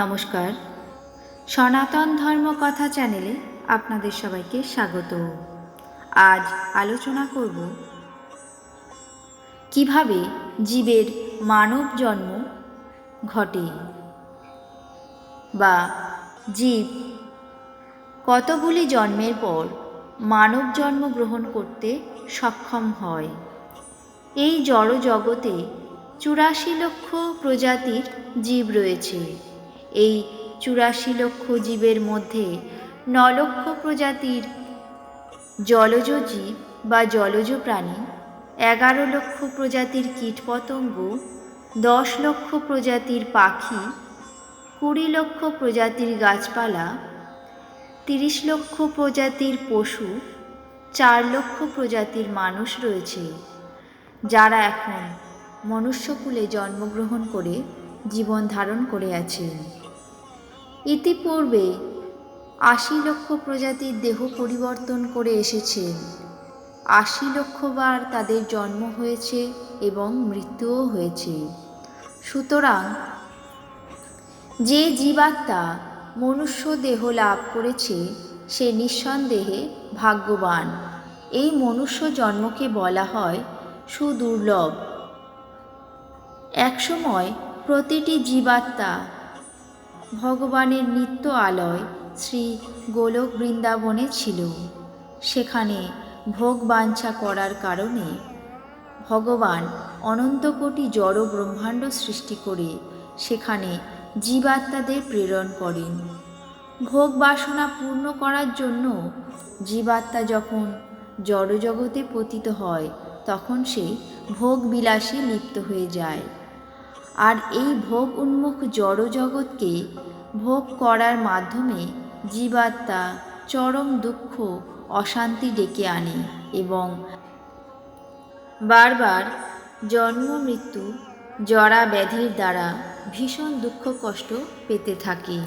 নমস্কার। সনাতন ধর্ম কথা চ্যানেলে আপনাদের সবাইকে স্বাগত। আজ আলোচনা করব কীভাবে জীবের মানব জন্ম ঘটে বা জীব কতগুলি জন্মের পর মানব জন্ম গ্রহণ করতে সক্ষম হয়। এই জড় জগতে চুরাশি লক্ষ প্রজাতির জীব রয়েছে। এই চুরাশি লক্ষ জীবের মধ্যে ন লক্ষ প্রজাতির জলজ জীব বা জলজ প্রাণী, এগারো লক্ষ প্রজাতির কীটপতঙ্গ দশ লক্ষ প্রজাতির পাখি, কুড়ি লক্ষ প্রজাতির গাছপালা, তিরিশ লক্ষ প্রজাতির পশু, চার লক্ষ প্রজাতির মানুষ রয়েছে, যারা এখন মনুষ্যকুলে জন্মগ্রহণ করে জীবন ধারণ করে আছেন। ইতিপূর্বে আশি লক্ষ প্রজাতির দেহ পরিবর্তন করে এসেছেন আশি লক্ষবার তাদের জন্ম হয়েছে এবং মৃত্যুও হয়েছে। সুতরাং যে জীবাত্মা মনুষ্য দেহ লাভ করেছে, সে নিঃসন্দেহে ভাগ্যবান। এই মনুষ্য জন্মকে বলা হয় সুদুর্লভ। একসময় প্রতিটি জীবাত্মা ভগবানের নিত্য আলয় শ্রী গোলক বৃন্দাবনে ছিল। সেখানে ভোগ বাঞ্ছা করার কারণে ভগবান অনন্তকোটি জড় ব্রহ্মাণ্ড সৃষ্টি করে সেখানে জীবাত্মাদের প্রেরণ করেন। ভোগ বাসনা পূর্ণ করার জন্য জীবাত্মা যখন জড়জগতে পতিত হয়, তখন সে ভোগ বিলাসে লিপ্ত হয়ে যায়। আর এই ভোগ উন্মুখ জড়জগৎকে ভোগ করার মাধ্যমে জীবাত্মা চরম দুঃখ, অশান্তি ডেকে আনে এবং বারবার জন্ম, মৃত্যু, জরা ব্যাধির দ্বারা ভীষণ দুঃখ, কষ্ট পেতে থাকে।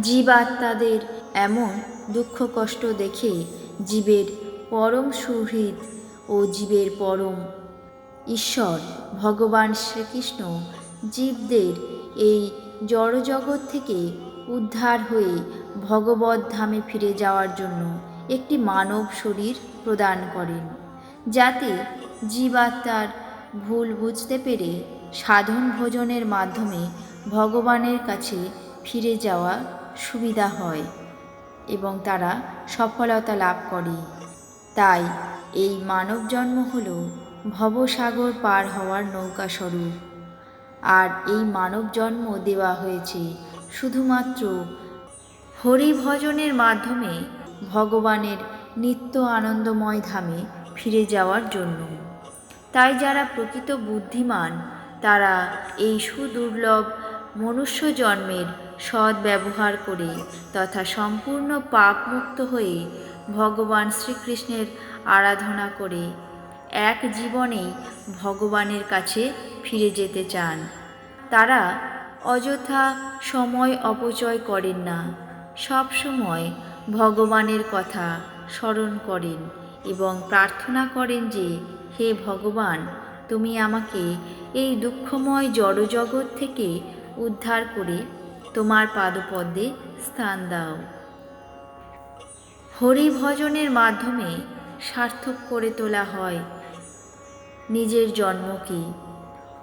জীবাত্মাদের এমন দুঃখ, কষ্ট দেখে জীবের পরম সুহৃদ ও জীবের পরম ঈশ্বর, ভগবান শ্রীকৃষ্ণ, জীবদের এই জড়জগৎ থেকে উদ্ধার হয়ে ভগবত ধামে ফিরে যাওয়ার জন্য একটি মানব শরীর প্রদান করেন, যাতে জীবাত্মার ভুল বুঝতে পেরে সাধন ভোজনের মাধ্যমে ভগবানের কাছে ফিরে যাওয়া সুবিধা হয় এবং তারা সফলতা লাভ করে। তাই এই মানব জন্ম হল ভবসাগর পার হওয়ার নৌকা স্বরূপ। আর এই মানব জন্ম দেওয়া হয়েছে শুধুমাত্র হরিভজনের মাধ্যমে ভগবানের নিত্য আনন্দময় ধামে ফিরে যাওয়ার জন্য। তাই যারা প্রকৃত বুদ্ধিমান, তারা এই সুদুর্লভ মনুষ্য জন্মের সৎ ব্যবহার করে তথা সম্পূর্ণ পাপমুক্ত হয়ে ভগবান শ্রীকৃষ্ণের আরাধনা করে এক জীবনেই ভগবানের কাছে ফিরে যেতে চান। তারা অযথা সময় অপচয় করেন না। সব সময় ভগবানের কথা স্মরণ করেন এবং প্রার্থনা করেন যে, হে ভগবান, তুমি আমাকে এই দুঃখময় জড়জগৎ থেকে উদ্ধার করে তোমার পাদপদ্মে স্থান দাও। হরিভজনের মাধ্যমে সার্থক করে তোলা হয় নিজের জন্মকে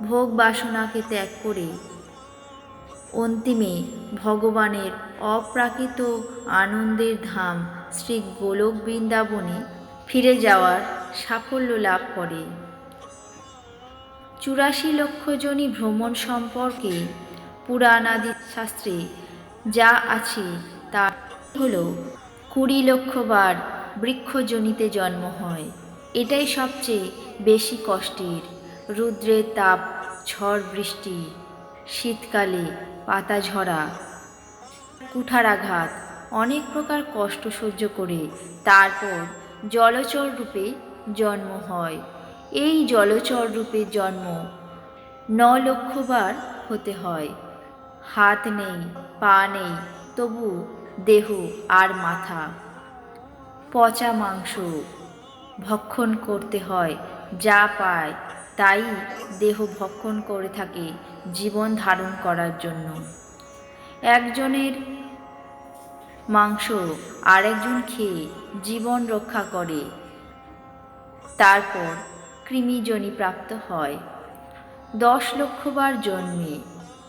ভোগ বাসনাকে ত্যাগ করে? অন্তিমে ভগবানের অপ্রাকৃত আনন্দের ধাম শ্রী গোলক বৃন্দাবনে ফিরে যাওয়ার সাফল্য লাভ করে। চুরাশি লক্ষ জনই ভ্রমণ সম্পর্কে পুরাণাদি শাস্ত্রে যা আছে তা হল কুড়ি লক্ষবার বৃক্ষজনিতে জন্ম হয়। এটাই সবচেয়ে বেশি কষ্টের। রুদ্রের তাপ, ঝড় বৃষ্টি, শীতকালে পাতা ঝরা কুঠারাঘাত অনেক প্রকার কষ্ট সহ্য করে তারপর জলচর রূপে জন্ম হয়। এই জলচর রূপে জন্ম ন লক্ষবার হতে হয়। হাত নেই, পা নেই, তবু দেহ আর মাথা। পচা মাংস ভক্ষণ করতে হয়, যা পায়, তাই দেহ ভক্ষণ করে থাকে জীবন ধারণ করার জন্য। একজনের মাংস আরেকজন খেয়ে জীবন রক্ষা করে, তারপর কৃমিজনী প্রাপ্ত হয়। দশ লক্ষবার জন্মে,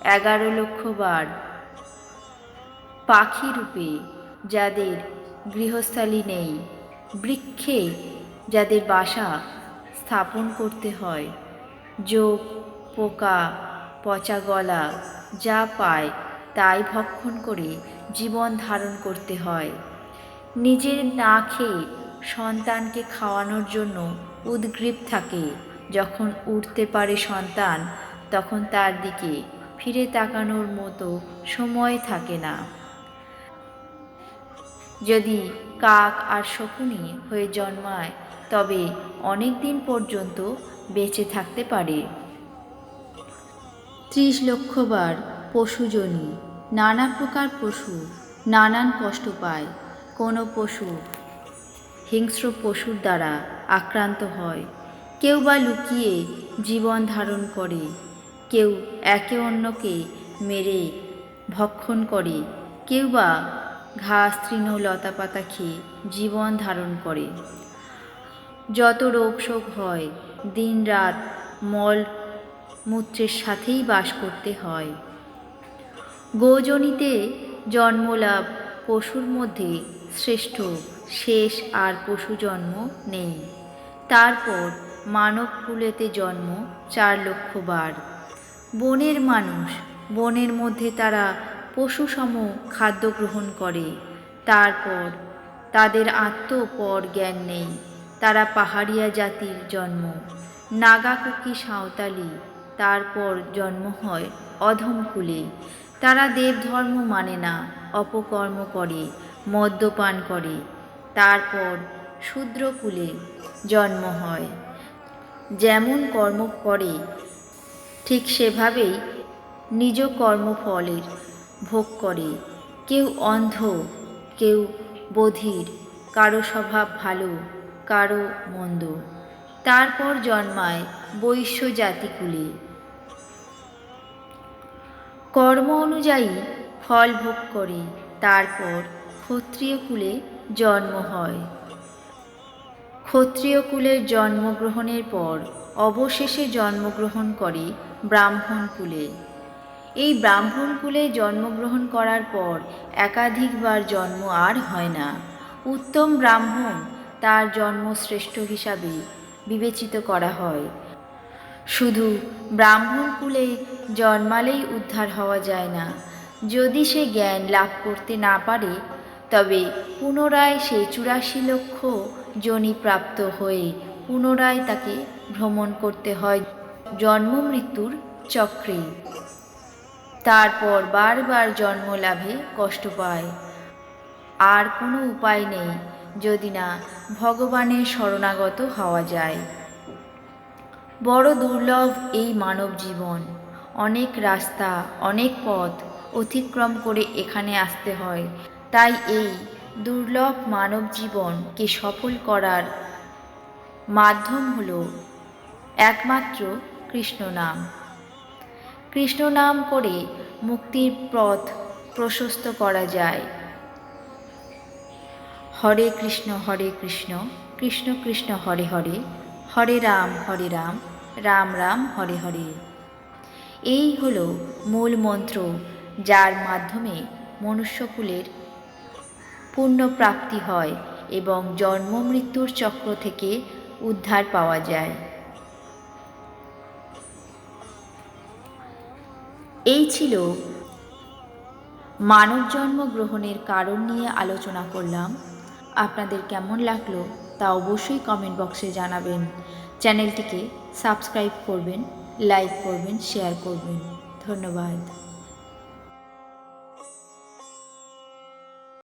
এগারো লক্ষবার পাখি রূপে, যাদের গৃহস্থালী নেই, বৃক্ষে যাদের বাসা স্থাপন করতে হয়। যোগ, পোকা, পচা গলা যা পায় তাই ভক্ষণ করে জীবন ধারণ করতে হয়। নিজের না খেয়ে সন্তানকে খাওয়ানোর জন্য উদ্গ্রীব থাকে। যখন উঠতে পারে সন্তান, তখন তার দিকে ফিরে তাকানোর মতো সময় থাকে না। যদি কাক আর শকুনি হয়ে জন্মায়, তবে অনেক দিন পর্যন্ত বেঁচে থাকতে পারে। ত্রিশ লক্ষবার পশুজনী, নানা প্রকার পশু, নানান কষ্ট পায়। কোনো পশু হিংস্র পশুর দ্বারা আক্রান্ত হয়। কেউ বা লুকিয়ে জীবন ধারণ করে। কেউ একে অন্যকে মেরে ভক্ষণ করে। কেউ বা ঘাস তৃণ লতাপাতা খেয়ে জীবন ধারণ করে। যত রোগ শোক হয়, দিন রাত মল মূত্রের সাথেই বাস করতে হয়। গোজনিতে জন্মলাভ পশুর মধ্যে শ্রেষ্ঠ, শেষ আর পশু জন্ম নেই। তারপর মানব কুলেতে জন্ম চার লক্ষ বার। বনের মানুষ, বনের মধ্যে তারা পশুসম খাদ্য গ্রহণ করে। তারপর তাদের আত্মপর জ্ঞান নেই। তারা পাহাড়িয়া জাতির জন্ম। নাগাকুকি সাঁওতালি, তারপর জন্ম হয় অধমকুলে তারা দেব ধর্ম মানে না, অপকর্ম করে, মদ্যপান করে। তারপর শূদ্রকুলে জন্ম হয়। যেমন কর্ম করে, ঠিক সেভাবেই নিজ কর্মফলের ভোগ করে। কেউ অন্ধ, কেউ বধির, কারও স্বভাব ভালো, কারও মন্দ। তারপর জন্মায় বৈশ্য জাতিকুলে। কর্ম অনুযায়ী ফল ভোগ করে, তারপর ক্ষত্রিয় কুলে জন্ম হয়। ক্ষত্রিয় কুলের জন্মগ্রহণের পর অবশেষে জন্মগ্রহণ করে ব্রাহ্মণ কুলে। এই ব্রাহ্মণ কুলে জন্মগ্রহণ করার পর একাধিকবার জন্ম আর হয় না। উত্তম ব্রাহ্মণ তার জন্ম শ্রেষ্ঠ হিসাবে বিবেচিত করা হয়। শুধু ব্রাহ্মণ কুলে জন্মালেই উদ্ধার হওয়া যায় না। যদি সে জ্ঞান লাভ করতে না পারে, তবে পুনরায় সে চুরাশি লক্ষ জনি প্রাপ্ত হয়ে পুনরায় তাকে ভ্রমণ করতে হয় জন্ম মৃত্যুর চক্রে। তারপর বারবার জন্ম লাভে কষ্ট পায়। আর কোনো উপায় নেই যদি না ভগবানের শরণাগত হওয়া যায়। বড় দুর্লভ এই মানব জীবন। অনেক রাস্তা, অনেক পথ অতিক্রম করে এখানে আসতে হয়। তাই এই দুর্লভ মানব জীবনকে সফল করার মাধ্যম হল একমাত্র কৃষ্ণ নাম। কৃষ্ণ নাম করে মুক্তির পথ প্রশস্ত করা যায়। হরে কৃষ্ণ হরে কৃষ্ণ কৃষ্ণ কৃষ্ণ, হরে হরে হরে রাম হরে রাম রাম রাম, হরে হরে। এই হলো মূল মন্ত্র যার মাধ্যমে মনুষ্যকুলের পুণ্যপ্রাপ্তি হয় এবং জন্ম মৃত্যুর চক্র থেকে উদ্ধার পাওয়া যায়। এই ছিল মানব জন্ম গ্রহণের কারণ নিয়ে আলোচনা করলাম। আপনাদের কেমন লাগল তা অবশ্যই কমেন্ট বক্সে জানাবেন। চ্যানেলটিকে সাবস্ক্রাইব করবেন লাইক করবেন শেয়ার করবেন। ধন্যবাদ।